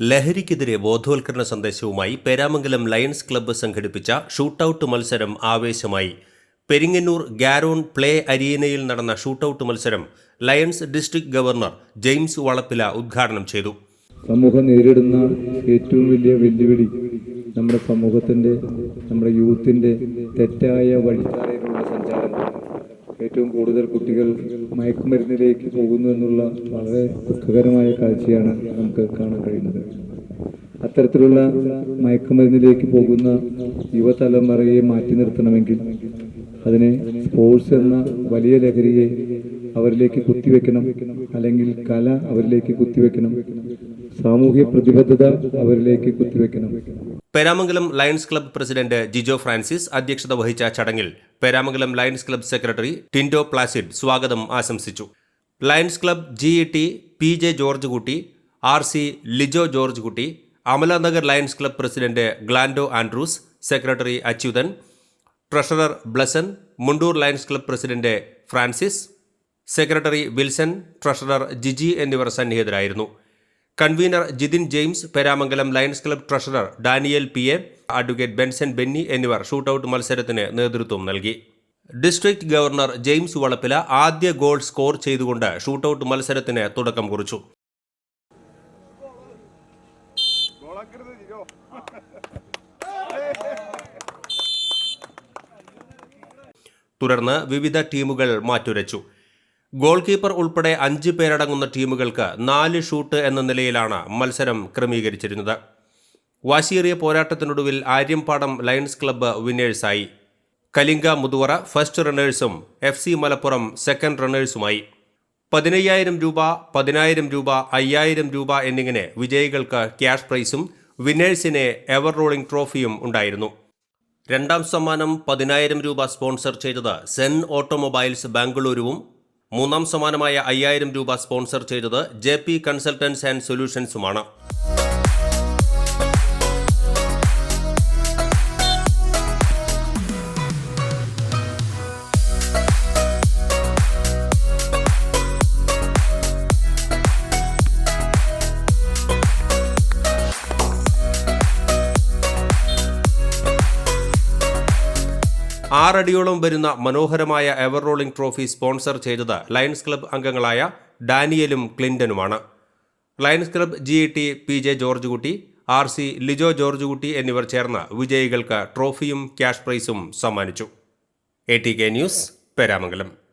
ലഹരിക്കെതിരെ ബോധവൽക്കരണ സന്ദേശവുമായി പേരാമംഗലം ലയൺസ് ക്ലബ്ബ് സംഘടിപ്പിച്ച ഷൂട്ടൌട്ട് മത്സരം ആവേശമായി. പെരിങ്ങന്നൂർ ഗാരോൺ പ്ലേ അരീനയിൽ നടന്ന ഷൂട്ടൌട്ട് മത്സരം Lions district governor James Valappila ഉദ്ഘാടനം ചെയ്തു. സമൂഹം നേരിടുന്ന ഏറ്റവും വലിയ വെല്ലുവിളി നമ്മുടെ സമൂഹത്തിന്റെ നമ്മുടെ യൂത്തിന്റെ തെറ്റായ സഞ്ചാരം ഏറ്റവും കൂടുതൽ കുട്ടികൾ മയക്കുമരുന്നിലേക്ക് പോകുന്നു എന്നുള്ള വളരെ ദുഃഖകരമായ കാഴ്ചയാണ് നമുക്ക് കാണാൻ കഴിയുന്നത്. അത്തരത്തിലുള്ള മയക്കുമരുന്നിലേക്ക് പോകുന്ന യുവതലമുറയെ മാറ്റി നിർത്തണമെങ്കിൽ അതിനെ സ്പോർട്സ് എന്ന വലിയ ലഹരിയെ അവരിലേക്ക് കുത്തിവെക്കണം അല്ലെങ്കിൽ കല അവരിലേക്ക് കുത്തിവെക്കണം സാമൂഹ്യ പ്രതിബദ്ധത അവരിലേക്ക് കുത്തിവെക്കണം. Peramangalam Lions Club president Jijo Francis അധ്യക്ഷത വഹിച്ച ചടങ്ങിൽ Peramangalam Lions Club secretary Tindo Placid സ്വാഗതം ആശംസിച്ചു. Lions Club G E T P J George Kutty R C Lijo George Kutty Amalanagar Lions Club president Glando Andrews secretary Achuthan treasurer Blessan Mundur Lions Club president Francis secretary Wilson treasurer Jiji എന്നിവർ സന്നിഹിതരായിരുന്നു. Convener Jithin James Peramangalam Lions Club treasurer Daniel P A advocate Benson Benny എന്നിവർ shootout മത്സരത്തിന് നേതൃത്വം നൽകി. District governor James Valappila ആദ്യ goal score ചെയ്തുകൊണ്ട് shootout മത്സരത്തിന് തുടക്കം കുറിച്ചു. തുടർന്ന് വിവിധ ടീമുകൾ മാറ്റുരച്ചു. ഗോൾ കീപ്പർ ഉൾപ്പെടെ അഞ്ച് പേരടങ്ങുന്ന ടീമുകൾക്ക് നാല് ഷൂട്ട് എന്ന നിലയിലാണ് മത്സരം ക്രമീകരിച്ചിരുന്നത്. വാശിയേറിയ പോരാട്ടത്തിനൊടുവിൽ ആര്യമ്പാടം ലയൺസ് ക്ലബ്ബ് വിന്നേഴ്സായി. കലിംഗ മുതുവറ ഫസ്റ്റ് റണ്ണേഴ്സും എഫ് സി മലപ്പുറം സെക്കൻഡ് റണ്ണേഴ്സുമായി. പതിനയ്യായിരം രൂപ പതിനായിരം രൂപ അയ്യായിരം രൂപ എന്നിങ്ങനെ വിജയികൾക്ക് ക്യാഷ് പ്രൈസും വിന്നേഴ്സിന് എവർ റോളിംഗ് ട്രോഫിയും ഉണ്ടായിരുന്നു. രണ്ടാം സമ്മാനം പതിനായിരം രൂപ സ്പോൺസർ ചെയ്തത് സെൻ ഓട്ടോമൊബൈൽസ് ബാംഗ്ലൂരുവും മൂന്നാം സമ്മാനമായ അയ്യായിരം രൂപ സ്പോൺസർ ചെയ്തത് ജെ പി കൺസൾട്ടൻസ് ആൻഡ് സൊല്യൂഷൻസുമാണ്. ആറടിയോളം വരുന്ന മനോഹരമായ എവർ റോളിംഗ് ട്രോഫി സ്പോൺസർ ചെയ്തത് ലയൺസ് ക്ലബ് അംഗങ്ങളായ ഡാനിയലും ക്ലിന്റനുമാണ്. Lions Club G T P J George Kutty R C Lijo George Kutty എന്നിവർ ചേർന്ന് വിജയികൾക്ക് ട്രോഫിയും ക്യാഷ് പ്രൈസും സമ്മാനിച്ചു. A T K news Peramangalam.